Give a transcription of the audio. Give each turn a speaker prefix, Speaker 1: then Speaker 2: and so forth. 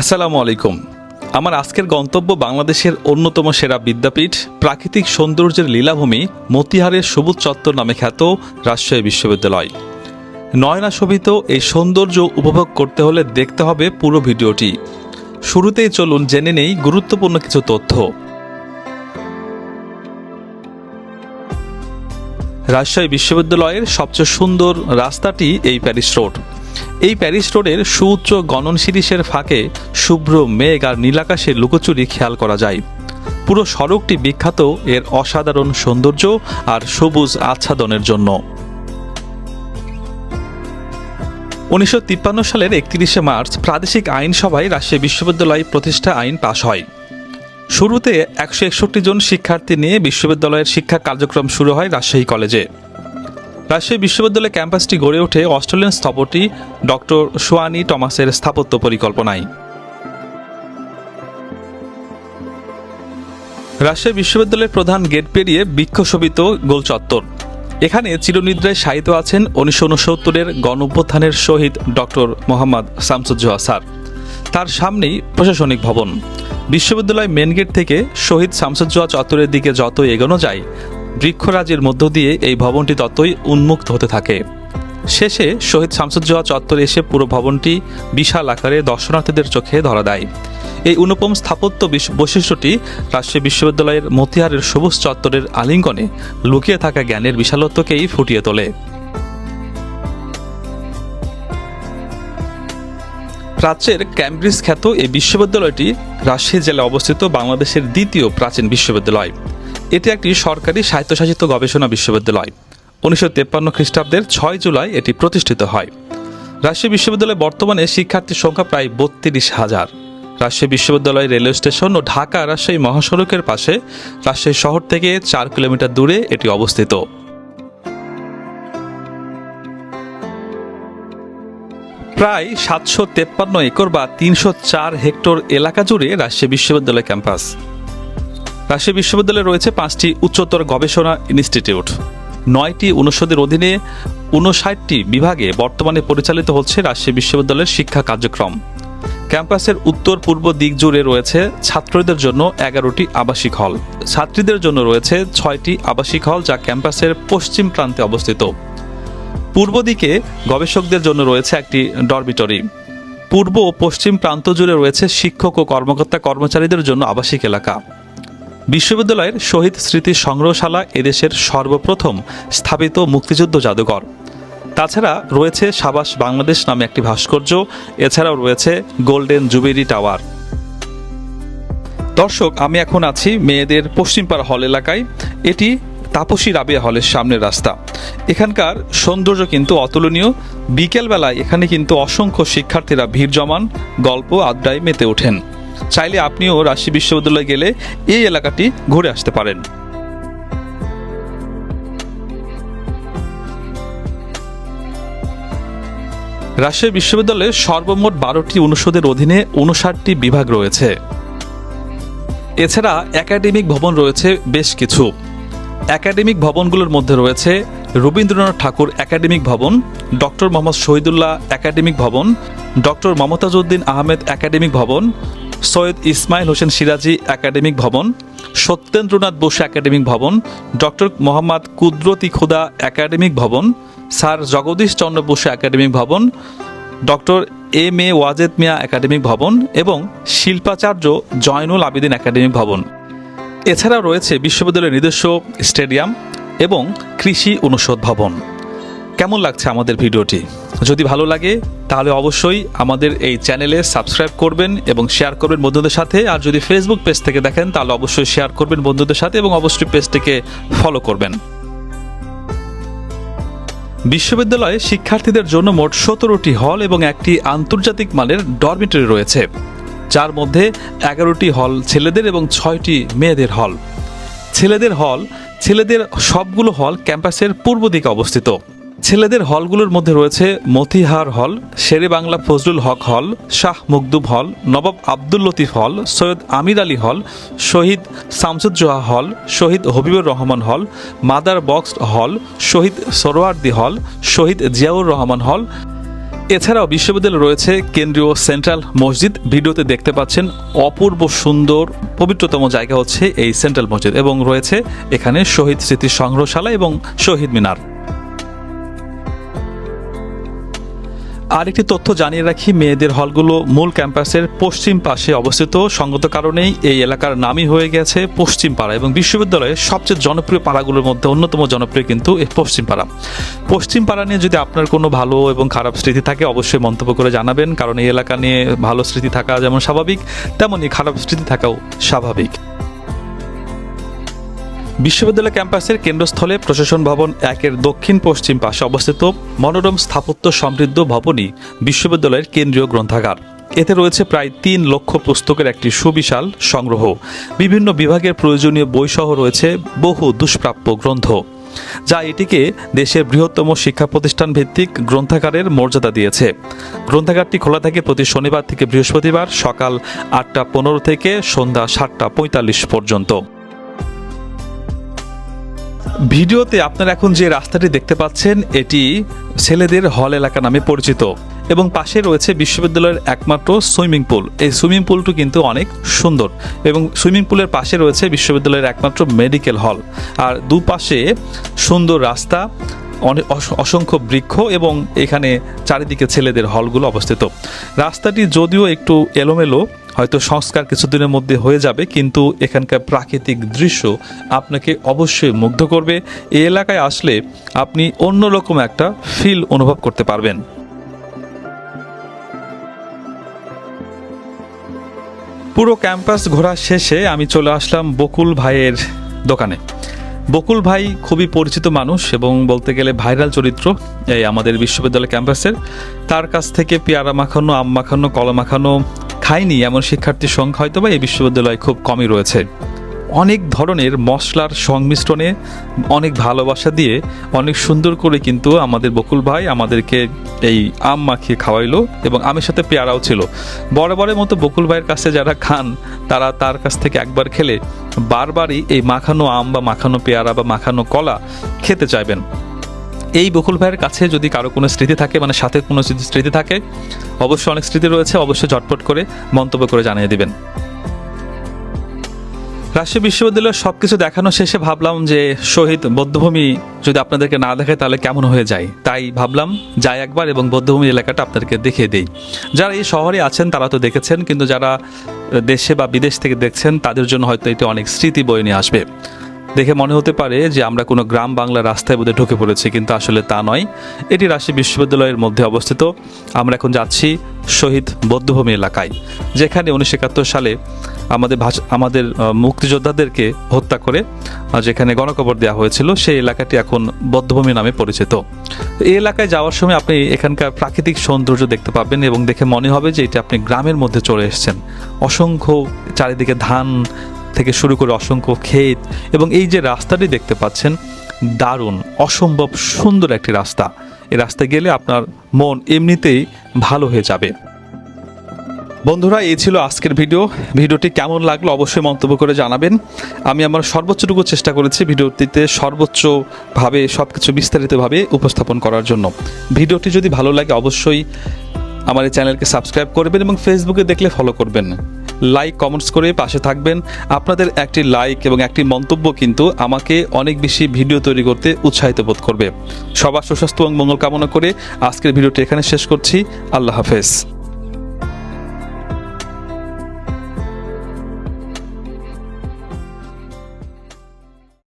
Speaker 1: আসসালামু আলাইকুম। আমার আজকের গন্তব্য বাংলাদেশের অন্যতম সেরা বিদ্যাপীঠ, প্রাকৃতিক সৌন্দর্যের লীলাভূমি মতিহারের সবুজ চত্বর নামে খ্যাত রাজশাহী বিশ্ববিদ্যালয়। নয়না শোভিত এই সৌন্দর্য উপভোগ করতে হলে দেখতে হবে পুরো ভিডিওটি। শুরুতেই চলুন জেনে নেই গুরুত্বপূর্ণ কিছু তথ্য। রাজশাহী বিশ্ববিদ্যালয়ের সবচেয়ে সুন্দর রাস্তাটি এই প্যারিস রোড। এই প্যারিস রোডের সুউচ্চ গণন শিরিষের ফাঁকে শুভ্র মেঘ আর নীলাকাশে লুকোচুরি খেয়াল করা যায়। পুরো সড়কটি বিখ্যাত এর অসাধারণ সৌন্দর্য আর সবুজ আচ্ছাদনের জন্য। উনিশশো তিপ্পান্ন সালের একত্রিশে মার্চ প্রাদেশিক আইনসভায় রাজশাহী বিশ্ববিদ্যালয় প্রতিষ্ঠা আইন পাশ হয়। শুরুতে একশো একষট্টি জন শিক্ষার্থী নিয়ে বিশ্ববিদ্যালয়ের শিক্ষা কার্যক্রম শুরু হয় রাজশাহী কলেজে। রাজশাহী বিশ্ববিদ্যালয় ক্যাম্পাসটি গড়ে ওঠে অস্ট্রেলিয়ান স্থপতি ডক্টর সোয়ানি টমাসের স্থাপত্য পরিকল্পনায়। রাজশাহী বিশ্ববিদ্যালয়ের প্রধান গেট পেরিয়ে বৃক্ষশোভিত গোল চত্বর। এখানে চিরনিদ্রায় শায়িত আছেন উনিশশো উনসত্তরের গণ অভ্যুত্থানের শহীদ ডক্টর মোহাম্মদ শামসুজ্জোহা স্যার। তার সামনেই প্রশাসনিক ভবন। বিশ্ববিদ্যালয় মেন গেট থেকে শহীদ শামসুজ্জোহা চত্বরের দিকে যত এগোনো যায় বৃক্ষরাজের মধ্য দিয়ে এই ভবনটি ততই উন্মুক্ত হতে থাকে। শেষে শহীদ শামসুজ্জোহা চত্বরে এসে পুরো ভবনটি বিশাল আকারে দর্শনার্থীদের চোখে ধরা দেয়। এই অনুপম স্থাপত্য বিশ- বৈশিষ্ট্যটি রাজশাহী বিশ্ববিদ্যালয়ের মতিহারের সবুজ চত্বরের আলিঙ্গনে লুকিয়ে থাকা জ্ঞানের বিশালত্বকেই ফুটিয়ে তোলে। প্রাচ্যের ক্যামব্রিজ খ্যাত এই বিশ্ববিদ্যালয়টি রাজশাহী জেলায় অবস্থিত বাংলাদেশের দ্বিতীয় প্রাচীন বিশ্ববিদ্যালয়। এটি একটি সরকারি স্বায়ত্তশাসিত গবেষণা বিশ্ববিদ্যালয়। উনিশশো তেপ্পান্ন খ্রিস্টাব্দের ছয় জুলাই এটি প্রতিষ্ঠিত হয়। রাজশাহী বিশ্ববিদ্যালয়ে বর্তমানে শিক্ষার্থীর সংখ্যা প্রায় বত্রিশ হাজার। রাজশাহী বিশ্ববিদ্যালয় রেলওয়ে স্টেশন ও ঢাকা রাজশাহী মহাসড়কের পাশে রাজশাহী শহর থেকে চার কিলোমিটার দূরে এটি অবস্থিত। প্রায় সাতশো তেপ্পান্ন একর বা তিনশো চার হেক্টর এলাকা জুড়ে রাজশাহী বিশ্ববিদ্যালয় ক্যাম্পাস। রাজশাহী বিশ্ববিদ্যালয়ে রয়েছে পাঁচটি উচ্চতর গবেষণা ইনস্টিটিউট। নয়টি অনুষদের অধীনে উনষাটটি বিভাগে বর্তমানে পরিচালিত হচ্ছে রাজশাহী বিশ্ববিদ্যালয়ের শিক্ষা কার্যক্রম। ক্যাম্পাসের উত্তর পূর্ব দিক জুড়ে রয়েছে ছাত্রদের জন্য এগারোটি আবাসিক হল। ছাত্রীদের জন্য রয়েছে ছয়টি আবাসিক হল যা ক্যাম্পাসের পশ্চিম প্রান্তে অবস্থিত। পূর্ব দিকে গবেষকদের জন্য রয়েছে একটি ডরমিটরি পূর্ব ও পশ্চিম প্রান্ত জুড়ে রয়েছে শিক্ষক ও কর্মকর্তা কর্মচারীদের জন্য আবাসিক এলাকা। বিশ্ববিদ্যালয়ের শহীদ স্মৃতি সংগ্রহশালা এদেশের সর্বপ্রথম স্থাপিত মুক্তিযুদ্ধ জাদুঘর। তাছাড়া রয়েছে সাবাস বাংলাদেশ নামে একটি ভাস্কর্য, এছাড়াও রয়েছে গোল্ডেন জুবিলি টাওয়ার। দর্শক, আমি এখন আছি মেয়েদের পশ্চিমপাড়া হল এলাকায়। এটি তাপসী রাবিয়া হলের সামনের রাস্তা। এখানকার সৌন্দর্য কিন্তু অতুলনীয়। বিকেলবেলায় এখানে কিন্তু অসংখ্য শিক্ষার্থীরা ভিড় জমান। গল্প, আড্ডায় মেতে ওঠেন। চাইলে আপনিও রাজশাহী বিশ্ববিদ্যালয়ে গেলে এই এলাকাটি ঘুরে আসতে পারেন। রাজশাহী বিশ্ববিদ্যালয়ে সর্বমোট বারোটি অনুষদের অধীনে উনষাটটি বিভাগ রয়েছে। এছাড়া একাডেমিক ভবন রয়েছে বেশ কিছু। একাডেমিক ভবনগুলোর মধ্যে রয়েছে রবীন্দ্রনাথ ঠাকুর একাডেমিক ভবন, ডক্টর মোহাম্মদ শহীদুল্লাহ একাডেমিক ভবন, ডক্টর মমতাজউদ্দিন আহমেদ একাডেমিক ভবন সৈয়দ ইসমাইল হোসেন সিরাজি একাডেমিক ভবন, সত্যেন্দ্রনাথ বসু একাডেমিক ভবন, ডক্টর মোহাম্মদ কুদরতি খুদা একাডেমিক ভবন, স্যার জগদীশ চন্দ্র বসু একাডেমিক ভবন, doctor M A Wazed Mia academic ভবন এবং শিল্পাচার্য জয়নুল আবেদিন একাডেমিক ভবন। এছাড়াও রয়েছে বিশ্ববিদ্যালয়ের নিজস্ব স্টেডিয়াম এবং কৃষি অনুষদ ভবন। কেমন লাগছে আমাদের ভিডিওটি? যদি ভালো লাগে, তাহলে অবশ্যই আমাদের এই চ্যানেলে সাবস্ক্রাইব করবেন এবং শেয়ার করবেন বন্ধুদের সাথে। আর যদি ফেসবুক পেজ থেকে দেখেন, তাহলে অবশ্যই শেয়ার করবেন বন্ধুদের সাথে এবং অবশ্যই পেজটিকে ফলো করবেন। বিশ্ববিদ্যালয়ে শিক্ষার্থীদের জন্য মোট সতেরোটি হল এবং একটি আন্তর্জাতিক মানের ডরমিটরি রয়েছে। যার মধ্যে এগারোটি হল ছেলেদের এবং ছয়টি মেয়েদের হল ছেলেদের হল ছেলেদের সবগুলো হল ক্যাম্পাসের পূর্ব দিকে অবস্থিত। ছেলেদের হলগুলোর মধ্যে রয়েছে মতিহার হল, শেরে বাংলা ফজলুল হক হল, শাহ মুকদুব হল, নবাব আব্দুল লতিফ হল, সৈয়দ আমির আলী হল, শহীদ শামসুজ্জোহা হল, শহীদ হবিবুর রহমান হল, মাদার বক্স হল, শহীদ সরোয়ার্দি হল, শহীদ জিয়াউর রহমান হল। এছাড়াও বিশ্ববিদ্যালয়ে রয়েছে কেন্দ্রীয় সেন্ট্রাল মসজিদ। ভিডিওতে দেখতে পাচ্ছেন অপূর্ব সুন্দর পবিত্রতম জায়গা হচ্ছে এই সেন্ট্রাল মসজিদ এবং রয়েছে এখানে শহীদ স্মৃতি সংগ্রহশালা এবং শহীদ মিনার। আরেকটি তথ্য জানিয়ে রাখি, মেয়েদের হলগুলো মূল ক্যাম্পাসের পশ্চিম পাশে অবস্থিত। সঙ্গত কারণেই এই এলাকার নামই হয়ে গেছে পশ্চিম পাড়া এবং বিশ্ববিদ্যালয়ের সবচেয়ে জনপ্রিয় পাড়াগুলোর মধ্যে অন্যতম জনপ্রিয় কিন্তু এই পশ্চিম পাড়া। পশ্চিম পাড়া নিয়ে যদি আপনার কোনো ভালো এবং খারাপ স্মৃতি থাকে, অবশ্যই মন্তব্য করে জানাবেন, কারণ এই এলাকা নিয়ে ভালো স্মৃতি থাকা যেমন স্বাভাবিক তেমনই খারাপ স্মৃতি থাকাও স্বাভাবিক। বিশ্ববিদ্যালয় ক্যাম্পাসের কেন্দ্রস্থলে প্রশাসন ভবন একের দক্ষিণ পশ্চিম পাশে অবস্থিত মনোরম স্থাপত্য সমৃদ্ধ ভবনই বিশ্ববিদ্যালয়ের কেন্দ্রীয় গ্রন্থাগার। এতে রয়েছে প্রায় তিন লক্ষ পুস্তকের একটি সুবিশাল সংগ্রহ। বিভিন্ন বিভাগের প্রয়োজনীয় বইসহ রয়েছে বহু দুষ্প্রাপ্য গ্রন্থ। যা এটিকে দেশের বৃহত্তম শিক্ষা প্রতিষ্ঠান ভিত্তিক গ্রন্থাগারের মর্যাদা দিয়েছে। গ্রন্থাগারটি খোলা থাকে প্রতি শনিবার থেকে বৃহস্পতিবার সকাল আটটা পনেরো থেকে সন্ধ্যা সাতটা পঁয়তাল্লিশ পর্যন্ত। ভিডিওতে আপনারা এখন যে রাস্তাটি দেখতে পাচ্ছেন, এটি ছেলেদের হল এলাকা নামে পরিচিত এবং পাশে রয়েছে বিশ্ববিদ্যালয়ের একমাত্র সুইমিং পুল। এই সুইমিং পুলটি কিন্তু অনেক সুন্দর এবং সুইমিং পুলের পাশে রয়েছে বিশ্ববিদ্যালয়ের একমাত্র মেডিকেল হল। আর দুপাশে সুন্দর রাস্তা অসংখ্য বৃক্ষ এবং এখানে চারিদিকে ছেলেদের হলগুলো অবস্থিত। রাস্তাটি যদিও একটু এলোমেলো, হয়তো সংস্কার কিছুদিনের মধ্যে হয়ে যাবে, কিন্তু এখানকার প্রাকৃতিক দৃশ্য আপনাকে অবশ্যই মুগ্ধ করবে। এই এলাকায় আসলে আপনি অন্যরকম একটা ফিল অনুভব করতে পারবেন। পুরো ক্যাম্পাস ঘোরা শেষে আমি চলে আসলাম বকুল ভাইয়ের দোকানে। বকুল ভাই খুবই পরিচিত মানুষ এবং বলতে গেলে ভাইরাল চরিত্র এই আমাদের বিশ্ববিদ্যালয় ক্যাম্পাসের। তার কাছ থেকে পেয়ারা মাখানো, আম মাখানো, কলা মাখানো খায়নি এমন শিক্ষার্থীর সংখ্যা হয়তো বা এই বিশ্ববিদ্যালয়ে খুব কমই রয়েছে। অনেক ধরনের মশলার সংমিশ্রণে অনেক ভালোবাসা দিয়ে অনেক সুন্দর করে কিন্তু আমাদের বকুল ভাই আমাদেরকে এই আম মাখিয়ে খাওয়াইলো এবং আমের সাথে পেয়ারাও ছিল। বরাবরের মতো বকুল ভাইয়ের কাছে যারা খান, তারা তার কাছ থেকে একবার খেলে বারবারই এই মাখানো আম বা মাখানো পেয়ারা বা মাখানো কলা খেতে চাইবেন। এই বকুল ভাইয়ের কাছে যদি কারও কোনো স্মৃতি থাকে মানে সাথে কোনো স্মৃতি থাকে, অবশ্যই অনেক স্মৃতি রয়েছে, অবশ্যই ঝটপট করে মন্তব্য করে জানিয়ে দিবেন। রাজশাহী বিশ্ববিদ্যালয়ের সব কিছু দেখানো শেষে ভাবলাম যে, শহীদ বৌদ্ধভূমি যদি আপনাদেরকে না দেখায়, তাহলে কেমন হয়ে যায়? তাই ভাবলাম, যাই একবার এবং বৌদ্ধভূমি এলাকাটা আপনাদেরকে দেখিয়ে দিই। যারা এই শহরে আছেন, তারা তো দেখেছেন, কিন্তু যারা দেশে বা বিদেশ থেকে দেখছেন, তাদের জন্য হয়তো এটি অনেক স্মৃতি বয়ে নিয়ে আসবে। দেখে মনে হতে পারে যে, আমরা কোনো গ্রাম বাংলা রাস্তায় বোধহয় ঢুকে পড়েছি, কিন্তু আসলে তা নয়। এটি রাজশাহী বিশ্ববিদ্যালয়ের মধ্যে অবস্থিত। আমরা এখন যাচ্ছি শহীদ বৌদ্ধভূমি এলাকায়, যেখানে উনিশশো একাত্তর সালে আমাদের ভাষ- আমাদের মুক্তিযোদ্ধাদেরকে হত্যা করে যেখানে গণকবর দেওয়া হয়েছিল, সেই এলাকাটি এখন বদ্ধভূমি নামে পরিচিত। এই এলাকায় যাওয়ার সময় আপনি এখানকার প্রাকৃতিক সৌন্দর্য দেখতে পাবেন এবং দেখে মনে হবে যে এটি আপনি গ্রামের মধ্যে চলে এসেছেন। অসংখ্য চারিদিকে ধান থেকে শুরু করে অসংখ্য ক্ষেত এবং এই যে রাস্তাটি দেখতে পাচ্ছেন, দারুণ, অসম্ভব সুন্দর একটি রাস্তা। এই রাস্তায় গেলে আপনার মন এমনিতেই ভালো হয়ে যাবে। বন্ধুরা, এই ছিল আজকের ভিডিও। ভিডিওটি কেমন লাগল অবশ্যই মন্তব্য করে জানাবেন। আমি আমার সর্বোচ্চটুকু চেষ্টা করেছি ভিডিওটিতে সর্বোচ্চভাবে সব কিছু বিস্তারিতভাবে উপস্থাপন করার জন্য। ভিডিওটি যদি ভালো লাগে, অবশ্যই আমার এই চ্যানেলকে সাবস্ক্রাইব করবেন এবং ফেসবুকে দেখলে ফলো করবেন। লাইক কমেন্টস করে পাশে থাকবেন। আপনাদের একটি লাইক এবং একটি মন্তব্য কিন্তু আমাকে অনেক বেশি ভিডিও তৈরি করতে উৎসাহিত বোধ করবে। সবার সুস্বাস্থ্য এবং মঙ্গল কামনা করে আজকের ভিডিওটি এখানে শেষ করছি। আল্লাহ হাফেজ।